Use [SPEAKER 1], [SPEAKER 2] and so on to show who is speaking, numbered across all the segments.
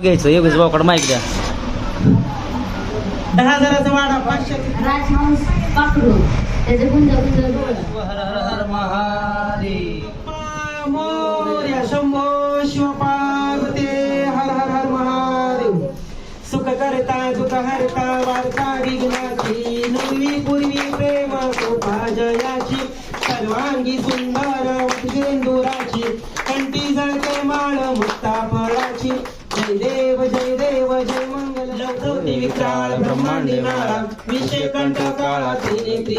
[SPEAKER 1] घ्यायचं? योगेश माईक द्या.
[SPEAKER 2] दहा हजाराचा वाडा पाचशे.
[SPEAKER 3] राजहंस पाखरू. त्याचे गुंज गुंज डोळा.
[SPEAKER 1] हर हर हर महादेव
[SPEAKER 2] मोर्या शंभो शिव पार्वते हर हर हर महादेव सुख करता दुःख हरता वार्ता विघ्नाची नवी पूर्वी प्रेम कृपा जयाची सर्वांगी सुंदर गेंदुराची कंठी जळते माळ विषय कंठ काळा त्रिनेत्री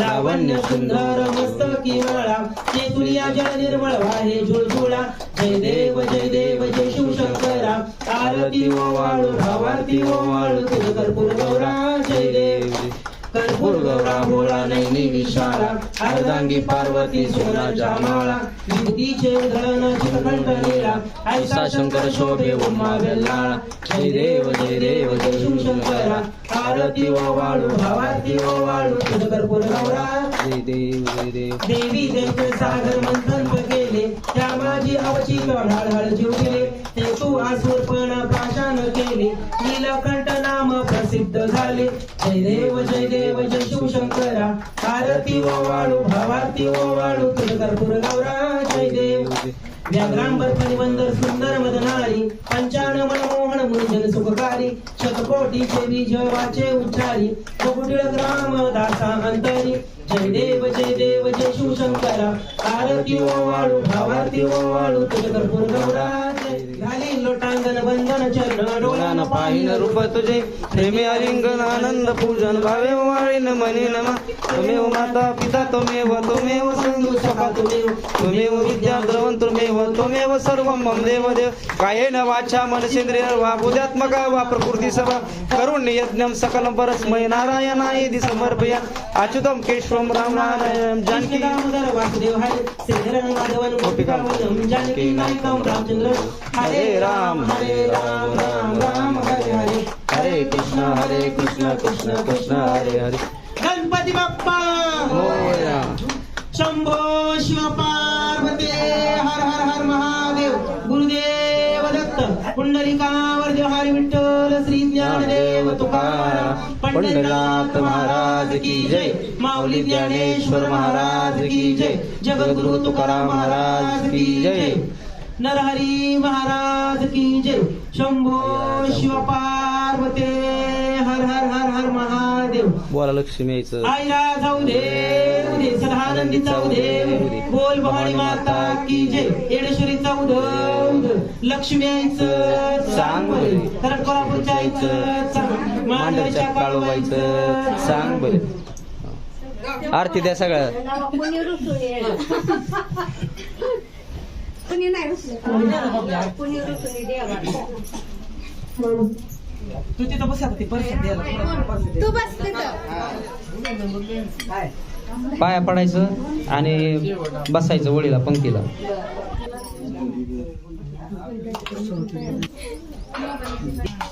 [SPEAKER 2] लावण्य सुंदर मस्तकी माळा ते सूर्या जल निर्मळ वाहे झुळझुळा. जय देव जय देव जय शिवशंकरा. आरती ओ वाळू भावारती ओ वाळू तुझ कर्पूर गौरा. गौरा भोळा नैनी विशाळा अर्धांगी पार्वती सोनाच्या माळा विभूतीचे धरण चित्रकंठ नीळा ऐसा शंकर शोभे उमा वेल्लाळा जय देव जय देव जय शिवशंकरा आरती ओ वाळू भावारती ओ वाळू तुझ कर्पूर गौरा.
[SPEAKER 1] जय देव जय देव.
[SPEAKER 2] देवी त्यांचे सागर मंथन केले त्या माझी अवची हळहळ जीव गेले ते तू आसुरपण प्राशान केले नीलकंठ नाम प्रसिद्ध झाले. जय देव जय देव जय शिवशंकरा. आरती ओ वाळू भावारती ओ वाळू तुझ कर्पूर गौरा जय देव व्याघ्रांबर परिबंदर सुंदर मदनारी. पंचान मनमोहन मुंजन सुखकारी. शतकोटी बीज वाचे उच्चारी. कुटीळ ग्राम दासा अंतरी. जय देव जय देव जय शिवशंकरा. आरती ओ वाळू भावारती ओ वाळू तुझ गौरा जय. घाली लोटांगण बंधन चरण डोळ्यान
[SPEAKER 1] पाहिन रूप तुझे. प्रेमे अलिंगन आनंद पूजन भावे वाळीन मनी नमा तुमेव माता पिता तुमेव तुमेव सिंधू सखा तुमेव तुमेव विद्या द्रवण तुमेव तुमेव सर्व मम देव देव. कायेन वाचा मनसेंद्रिय वा बुद्ध्यात्मका वा प्रकृती सभा. करुण यज्ञम सकलम परस्मय नारायणाय समर्पया. अच्युतम केशवम राम नारायण जानकी
[SPEAKER 2] दामोदर वासुदेव हरे. श्रीधरन माधवन गोपिकावनम जानकी नायकम रामचंद्र.
[SPEAKER 1] हरे राम हरे राम राम राम हरे हरे. हरे कृष्ण हरे कृष्ण कृष्ण कृष्ण हरे हरे.
[SPEAKER 2] गणपती बाप्पा!
[SPEAKER 1] मोरया.
[SPEAKER 2] शंभो शिव पार्वते हर हर हर महादेव. गुरुदेव दत्त पुंडलिकावर देव हरी विठ्ठल श्री ज्ञानदेव तुकाराम. पंढरीनाथ महाराज की जय. माऊली ज्ञानेश्वर महाराज की जय. जगद्गुरु तुकाराम महाराज की जय. नरहरी महाराज की जय। शंभो शिव पार्वते हर हर हर हर महादेव।
[SPEAKER 1] बोला लक्ष्मी
[SPEAKER 2] आईला जाऊ दे उदे सदानंदी जाऊ दे। बोल भवानी माता की जय। येडेश्वरी जाऊ दे लक्ष्मी आईचं सांग बरे। कारण कोल्हापूरच्या आईचं सांग। मांडरच्या काळूबाईचं
[SPEAKER 1] सांग बरं। आरती द्या सगळ्या।
[SPEAKER 3] कुणी नाही रुसले. कुणी रुसून देवा.
[SPEAKER 2] तू तिथं बस आता ती परिस्थिती द्यायला
[SPEAKER 3] तू बस तिथं.
[SPEAKER 1] पाया पडायचं आणि बसायचं वडीला पंक्तीला.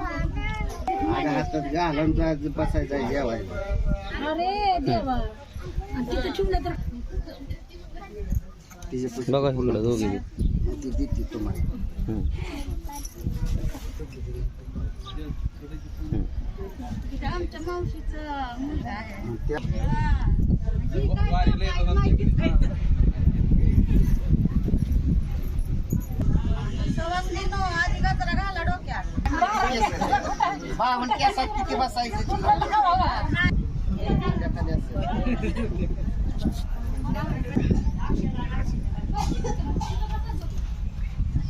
[SPEAKER 4] माझ्या हातात घालून बसायचं जेवायला.
[SPEAKER 3] अरे देवा. तिथं ठेवलं तर
[SPEAKER 4] तिचे
[SPEAKER 1] बघा इकडं दोघी. बी.
[SPEAKER 4] ती देते तुम्हाला.
[SPEAKER 3] आमच्या मावशीचं मुलगा आहे
[SPEAKER 4] किती बसायचं एखाद्या असं. जेवायला वाढ घ्या नाही.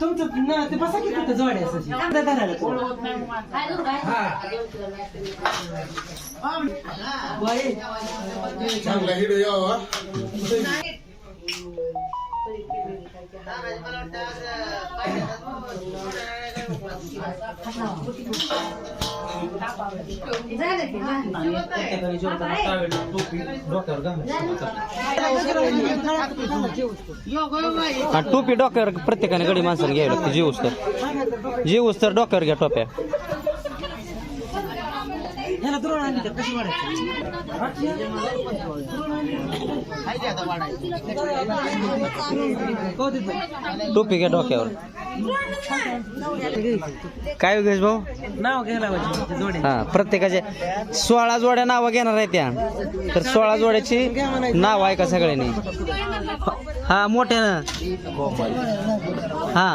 [SPEAKER 5] तुमचं ना ते बसा की तिथं जोड्या आता
[SPEAKER 6] चांगला हिडो
[SPEAKER 1] हा, टोपी डॉक्टर प्रत्येकाने गडी माणसाने घ्यावी लागते जीवस तर. जीवस तर घ्या टोप्या.
[SPEAKER 5] ह्याला द्रोण आणली का? कशी वाढायची? हो.
[SPEAKER 1] टोपी घ्या डोक्यावर. काय योगेश भाऊ?
[SPEAKER 5] नाव घ्यायला पाहिजे
[SPEAKER 1] हा प्रत्येकाचे सोळा जोड्या नावं घेणार आहे त्या. तर सोळा जोड्याची नाव आहे का सगळ्यांनी? हा मोठ्यानं हा.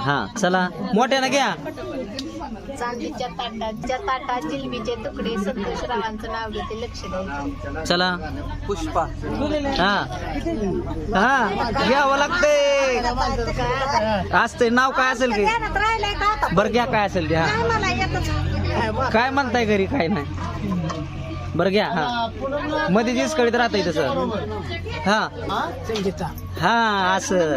[SPEAKER 1] हा चला. मोठ्यानं घ्या.
[SPEAKER 3] चांदीच्या ताटाच्या ताटात जिलबीचे तुकडे संतोषरावांचं नाव घेते लक्ष द्यायचं
[SPEAKER 1] चला. पुष्पा. हा. हा. घ्यावं लागते. असते नाव काय असेल की? बरं घ्या काय असेल हा. काय म्हणताय घरी काय नाही. बरं घ्या हा. मध्ये जीस कळीत राहतंय तसं. हा. हा असं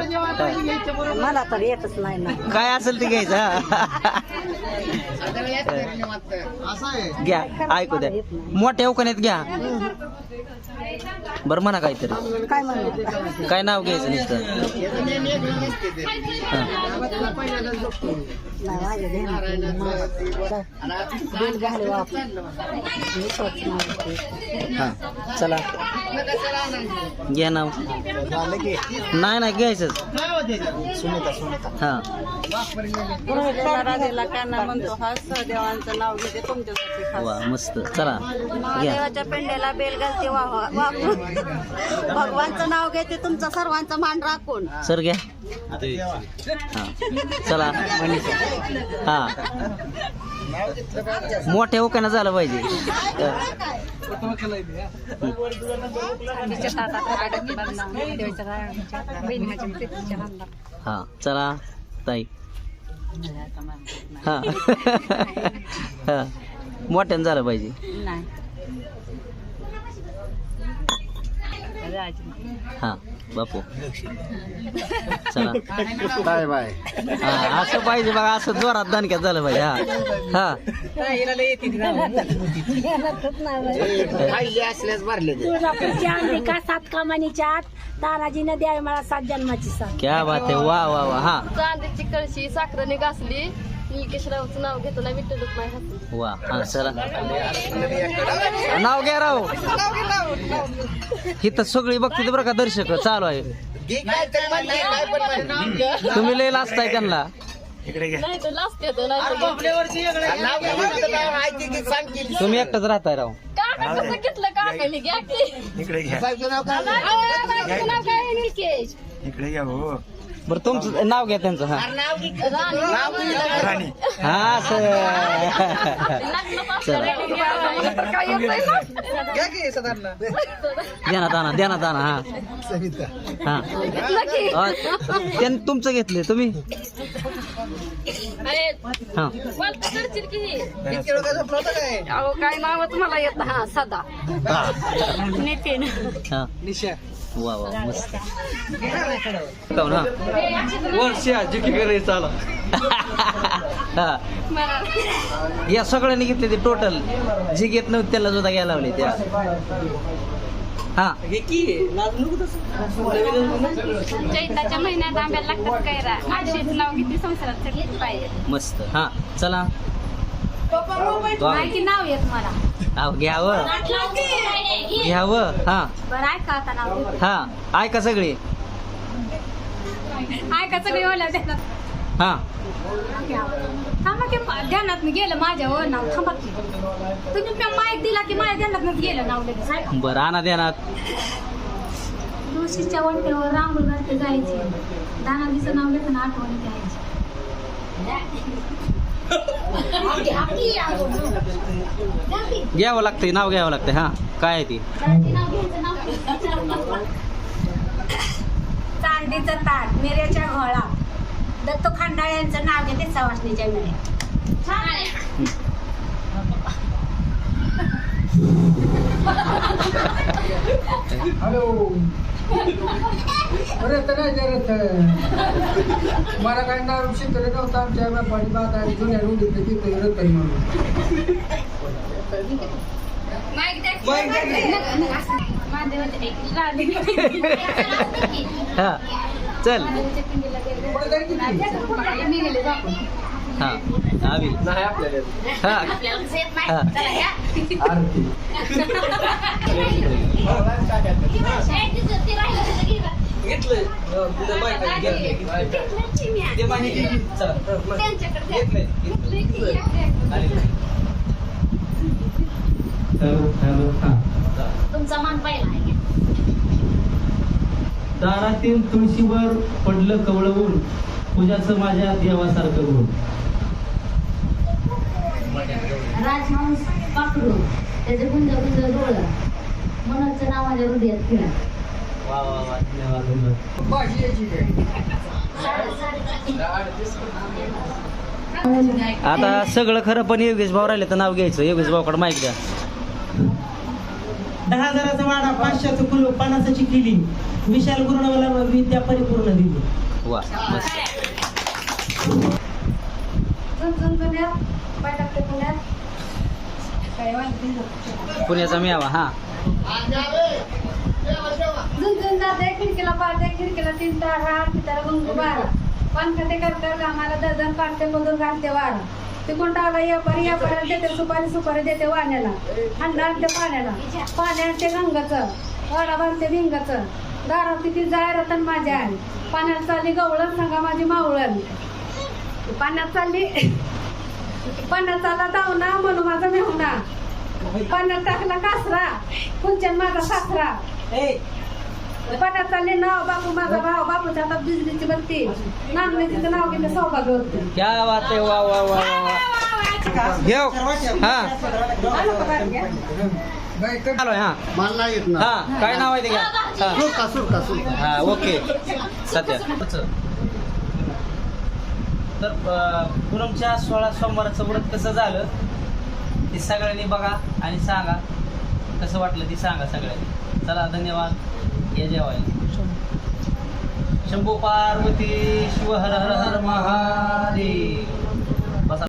[SPEAKER 3] मला तर येतच नाही ना
[SPEAKER 1] काय असेल ते घ्यायचं हा. घ्या ऐकू द्या मोठ्या उकाण्यात घ्या बरं म्हणा काहीतरी
[SPEAKER 3] काय म्हणलं
[SPEAKER 1] काय नाव घ्यायचं नुसतं. हा.
[SPEAKER 3] नाही माझ्या ध्यानात नाही. घालू आपण. मी स्वच्छ.
[SPEAKER 1] हा चला घ्या नाव
[SPEAKER 4] झालं की
[SPEAKER 1] नाही नाही घ्यायचंच.
[SPEAKER 4] सुनीता सुनीता.
[SPEAKER 1] हा.
[SPEAKER 3] पुरवलेला राजाला काना म्हणतो हा सहदेवांचं नाव घेते तुमच्यासाठी खास.
[SPEAKER 1] वा मस्त. चला घ्या.
[SPEAKER 3] महादेवाच्या पेंड्याला बेल घालते वा- वा- वापरून भगवानचं नाव घेते तुमचा सर्वांचा मान राखून.
[SPEAKER 1] सर घ्या. हा. चला. हा. मोठ्या उकाना झालं पाहिजे. हा चला ताई. हा. हा. मोठ्यानं झालं पाहिजे. हा बापू. चला.
[SPEAKER 4] Bye bye.
[SPEAKER 1] हा असं पाहिजे बघा असं जोरात दणक्यात झालं पाहिजे हा. हा.
[SPEAKER 7] सात कमानीच्या आत तानाजीनं द्यावी मला सात जन्माची साथ
[SPEAKER 1] क्या बात आहे. वा वा वा हा.
[SPEAKER 8] चांदीची कळशी साखरेने घासली. निलकेशरावचं नाव विठ्ठल रुक्माई हसली
[SPEAKER 1] वा हा चला. नाव घ्या राव. इथं सगळी बघते बरं का दर्शक चालू आहे. तुम्ही लय लाजताय त्यांना.
[SPEAKER 8] नाही तर लास्ट येतो नाही
[SPEAKER 4] घ्या.
[SPEAKER 1] तुम्ही एकटाच राहताय राव.
[SPEAKER 8] काका कसं घेतलं काकाने घ्या की? अहो, नाव काय आहे निलकेश
[SPEAKER 1] बरं तुमचं नाव घ्या त्यांचं हा
[SPEAKER 8] राणी
[SPEAKER 1] हा सर चला
[SPEAKER 8] काय येतंय ना?
[SPEAKER 5] घ्या की सदांना.
[SPEAKER 1] द्या दाना द्या दाना हा हा. अ, त्यानं तुमचं घेतले तुम्ही
[SPEAKER 8] अरे,
[SPEAKER 1] हा
[SPEAKER 5] काय?
[SPEAKER 8] अहो काय नावच मला येत हा सदा नितीन
[SPEAKER 1] हा
[SPEAKER 5] निशा.
[SPEAKER 1] वा वा मस्त. हा वर्ष जिकी चाला हा. या सगळ्यांनी घेतले ते टोटल जी घेत नव्हती त्याला सुद्धा घ्यायला लावले त्या. हा.
[SPEAKER 8] महिन्यात आंब्याला लागतात कैरा आठशेच नाव किती संसारात चढली पाहिजे.
[SPEAKER 1] मस्त. हा. चला.
[SPEAKER 8] नाव येत मला.
[SPEAKER 1] घ्यावं. घ्यावं हा. हा ऐका सगळे.
[SPEAKER 8] ऐका सगळे ध्यानात
[SPEAKER 1] हा.
[SPEAKER 8] थांबा की ध्यानात गेलं माझ्या हो नाव. थांबा की. तुम्ही माईक दिला की माझ्या ध्यानात गेलं नाव लगेच ऐका.
[SPEAKER 1] बरं आणा देणार
[SPEAKER 8] तुळशीच्या वंट्यावर रांगोळ घालते जायची. दानाजीचं नाव घेताना आठवण द्यायची
[SPEAKER 1] घ्यावं लागतंय नाव घ्यावं लागतंय हा. काय आहे ती?
[SPEAKER 9] चांदीचं ताट मिऱ्याच्या घोळा. दत्त खांडाळे यांचं नाव घेते सवासणीच्या मिरे
[SPEAKER 2] हॅलो. अरे तर नाही जरत मला काय नाव शिकलं नव्हतं? आमच्या व्यापारी आहे जुन्या रूढी तिथे रत आहे? म्हणून
[SPEAKER 1] हा चल.
[SPEAKER 3] तुमचा मान पहिला आहे.
[SPEAKER 1] दारातील तुळशीवर पडलं कवळवून पूजाचं माझ्या देवासारखं गुण
[SPEAKER 3] राजहंस पाखरू त्याचे गुंज गुंज डोळं. मनोजचं नाव माझ्या हृदयात खेळा
[SPEAKER 1] आता सगळं खरं पण योगेश भाऊ राहिले तर नाव घ्यायचं. योगेश भाऊकडे माहिती द्या.
[SPEAKER 2] दहा हजाराचा वाडा पाचशेचं कुलो पन्नासाची केली. विशाल गुरुनावाला विद्या परिपूर्ण दिली.
[SPEAKER 1] वा मस्त. पुण्याचा मेवा हा.
[SPEAKER 6] झुंझुन जाते खिडकीला पाहते खिडकीला तीन तार हात पिताला गुंगू बारा. पान खाते करकर कामाला दर्जन काढते मधून घालते वारा तिकून टाकला यापारी परी देते सुपारी सुपारी देते वाण्याला. हंडा आणते पाण्याला. पाणी आणते गंगाचं. वाडा भरते भिंगाचं दारात किती जाय रतन माझ्या. आहे पाण्यात चालली गवळण सांगा माझी मावळण. पाण्यात चालली पाण्यात चालला दावना म्हणून माझा मेहुणा पाण्यात टाकला कासरा कुंचन माझा सासरा. पाण्यात चालले नाव बापू माझा भाव बापूच्या हातात बिजलीची बत्ती नागरिकीचं नाव घेते सौभाग्यवती
[SPEAKER 1] क्या बात आहे वा वा वा वा. घेऊ. हा. हा.
[SPEAKER 10] मला नाही येत ना.
[SPEAKER 1] हा काय नाव आहे ते घ्या. हा
[SPEAKER 10] सुरका सुरका सुरका
[SPEAKER 1] हा ओके. सध्या. तर पूनमच्या सोळा सोमवाराचं व्रत कसं झालं ते सगळ्यांनी बघा आणि सांगा. कसं वाटलं ते सांगा सगळ्यांनी. चला धन्यवाद. या जेवायला. शंभू पार्वती शिव हर हर हर महादेव.